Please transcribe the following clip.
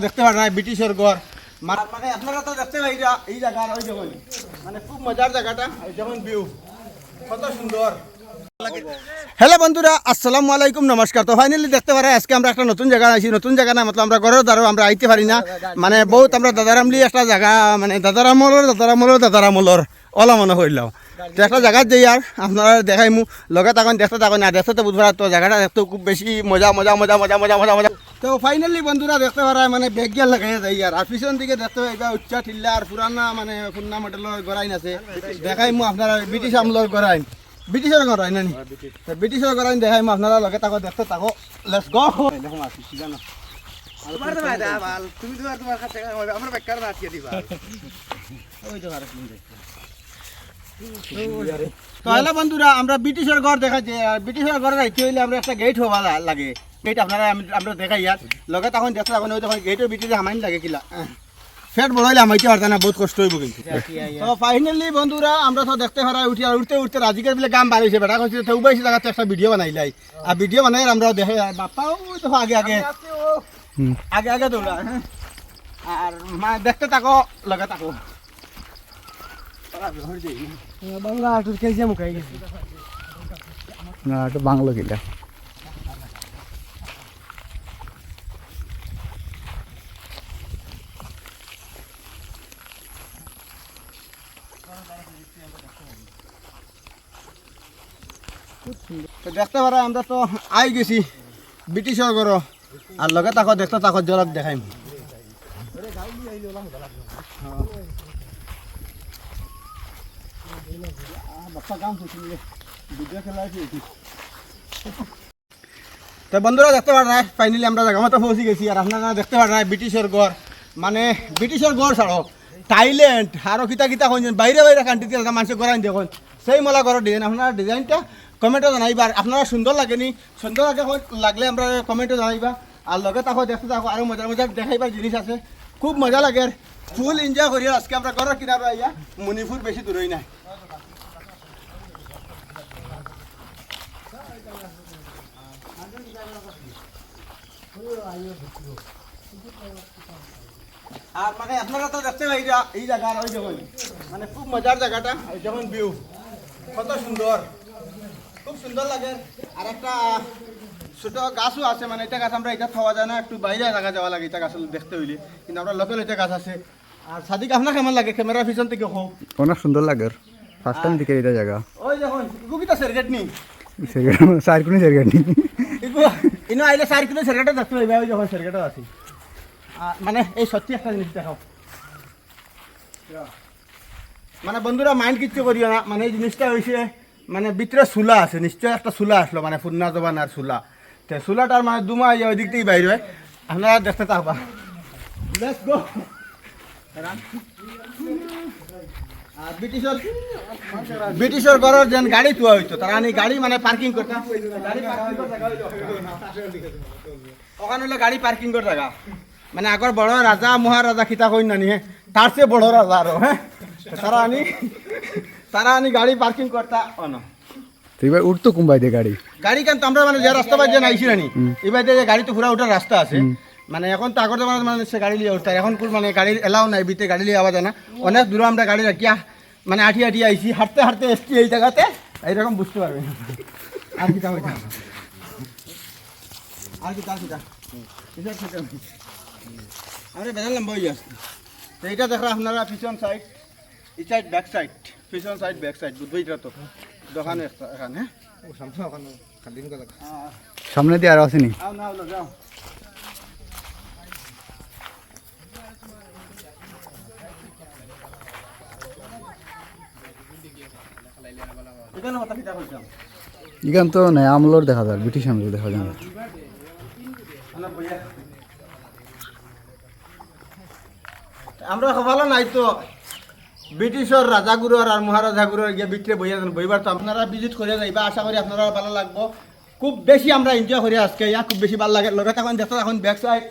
দেখতে পারেন ব্রিটিশের ঘর। মানে আপনারা তো দেখতে পাই এই জায়গা ওই যখন মানে খুব মজার জায়গাটা যখন ভিউ কত সুন্দর। হ্যালো বন্ধুরা, আসসালামু আলাইকুম, নমস্কার। তো ফাইনালি দেখতে পারে, আজকে আমরা একটা নতুন জায়গা আছি নতুন জায়গা না মতলব আমরা ঘরের দ্বারা আমরা আইতে পারি না। মানে বহুত আমরা দাদারামলি একটা জায়গা মানে দাদারামলর দাদারামলর দাদারামলর ওলা মনে হইলাম তো একটা জায়গাত যাই আর আপনারা দেখাই মু লগে তখন দেখতে থাকুন। না দেখতে তো বুঝবার তো জায়গাটা দেখতে খুব বেশি মজা মজা মজা মজা মজা মজা মজা। তো ফাইনালি বন্ধুরা দেখতে পারা মানে বেগ গিয়া লাগাই যাই আর আর পিছন দিকে দেখতে পাইবা উচ্চা ঠিল্লা আর পুরানা মানে পুরনা মডেলের গড়াইন আছে। দেখাই মু আপনারা ব্রিটিশ আমলের গড়াইন ব্রিটিশের গড়াইন নানি ব্রিটিশের গড়াইন দেখাই মু আপনারা লগে তাকো দেখতে থাকো। লেটস গো দেখো আসি সিজানো তোমার তো ভাই ভালো। তুমি তোমার তোমার কাছে আমরা বেকার না আটকে দিবা। ওই তো আর তো হ্যালো বন্ধুরা আমরা ব্রিটিশের ঘর দেখাচ্ছি আর ব্রিটিশের ঘরে রাখতে হইলে আমরা একটা গেট হওয়া লাগে। গেট আপনারা আমি- আমরা দেখাই আর লগে তখন দেখতে তখন তখন গেটের ভিতরে হামাইন লাগে কিলা। ফেট বড় হইলে আমাইতে পারতাম না বহুত কষ্ট হইব কিন্তু। তো ফাইনালি বন্ধুরা আমরা তো দেখতে পারা উঠি আর উঠতে উঠতে রাজিকের বলে গাম বাড়িছে বেটা কইছে তো উবাইছে জায়গাতে একটা ভিডিও বানাইলাই। আর ভিডিও বানাই আমরা দেখে বাপ্পা ওই তো আগে আগে আগে আগে দৌড়া হ্যাঁ। আর মা দেখতে থাকো লগে থাকো। বাংলা আটুর কেজি মুখাই গেছি। না এটা বাংলা কিটা তো দেখতে পারা, আমরা তো আই গেছি ব্রিটিশের ঘর আর লগে তাকো দেখতে, তাকো জলক দেখাইম তো বন্ধুরা, দেখতে পার নাই ফাইনালি আমরা জায়গা মতো পৌঁছে গেছি। আর আপনারা দেখতে পার ব্রিটিশের গড়। মানে ব্রিটিশের গড় ছাড়ো। থাইল্যান্ড আরও কিতা কিতা কইছেন বাইরে বাইরে কান্ট্রিতে মানুষের গড়াই দেখুন। সেই মলা গড়ের ডিজাইন আপনারা ডিজাইনটা কমেন্টে জানাইবা। আপনারা সুন্দর লাগেনি সুন্দর লাগে লাগলে আমরা কমেন্টে জানাইবা। আর লগে তাকো দেখতে থাকো আরও মজার মজার দেখাইবার জিনিস আছে। খুব মজা লাগে ফুল এনজয় করি আজকে আমরা গড়ের কিনারে আইয়া মণিপুর বেশি দূরই নাই। আর মানে আপনারা তো দেখতে যা- এই জায়গা ওই যখন মানে খুব মজার জায়গাটা ওই যেমন ভিউ। কত সুন্দর। খুব সুন্দর লাগে। আর একটা ছোট গাছও আছে মানে এটা গাছ আমরা এটা খাওয়া যায় না একটু বাইরে জায়গা যাওয়া লাগে এটা গাছ দেখতে হইলে। কিন্তু আমরা লোকাল এটা গাছ আছে। আর সাদিক আপনার কেমন লাগে ক্যামেরা পিছন থেকে হোক? অনেক সুন্দর লাগে। ফার্স্ট টাইম দিকে এটা জায়গা। ওই দেখুন গুকিটা সেরগেট নি? চারকুনি জায়গা নেই ইগু ইনো আইলে কিলো সেরগেটে দেখতে পাইবা ওই যখন সেরগেটে আছে। মানে এই সত্যি একটা জিনিস দেখাও। মানে বন্ধুরা মাইন্ড কিচ্ছু করিও না। মানে এই জিনিসটা হয়েছে মানে ভিতরে চুলা আছে, নিশ্চয় একটা চুলা আসলো মানে ফুন্না জবানার চুলা। তো চুলাটার মানে দুমা ইয়ে ওই দিক থেকে বাইর হয়। আপনারা দেখতে থাকবা। লেটস আর ব্রিটিশের ঘরের যেন গাড়ি থুয়া হইতো, তারা আনি গাড়ি মানে পার্কিং করার ওখানে হলো গাড়ি পার্কিং করার জায়গা। মানে আগর বড় রাজা মহারাজা খিতা কই নানি হ্যাঁ তার চেয়ে বড় রাজা আরও হ্যাঁ তারা আনি তারা আনি গাড়ি পার্কিং করতা অন এবার উঠতো কুম্বাই দিয়ে গাড়ি? গাড়ি কেন আমরা মানে যে রাস্তা বাজে আইছি নানি এবার যে গাড়ি তো পুরা ওঠার রাস্তা আছে মানে এখন তো আগর জমানার মানে সে গাড়ি লিয়ে উঠতার এখন মানে গাড়ির এলাও নাই বিতে গাড়ি লিয়ে আওয়া যায় না অনেক দূরে আমরা গাড়ি রাখিয়া মানে আঠি আঠি আইছি হাঁটতে হাঁটতে এসছি এই জায়গাতে এইরকম বুঝতে পারবে আর কি তা হইতা আর কি তা কি তা কিসের থেকে? আমরা বেজাল লম্বা হয়ে আসছি তো এইটা দেখো আপনারা পিছন সাইড এই সাইড ব্যাক সাইড পিছন সাইড ব্যাক সাইড বুঝবেই তো? দোকানে এখানে। হ্যাঁ সামনে দিয়ে আরও আসেনি যাও। এখান তো নাই আমলোর দেখা যায় ব্রিটিশ আমলোর দেখা যায় না। আমরা ভালো নাই তো। ব্রিটিশের রাজাগুরর আর মহারাজাগুরর গিয়ে বিক্রে বইয়া বইবার তো আপনারা ভিজিট করে যাইবা আশা করি আপনারা ভালো লাগবো। খুব বেশি আমরা এনজয় করি আজকে, ইয়া খুব বেশি ভালো লাগে। লগে এখন দেখো এখন ব্যাক সাইড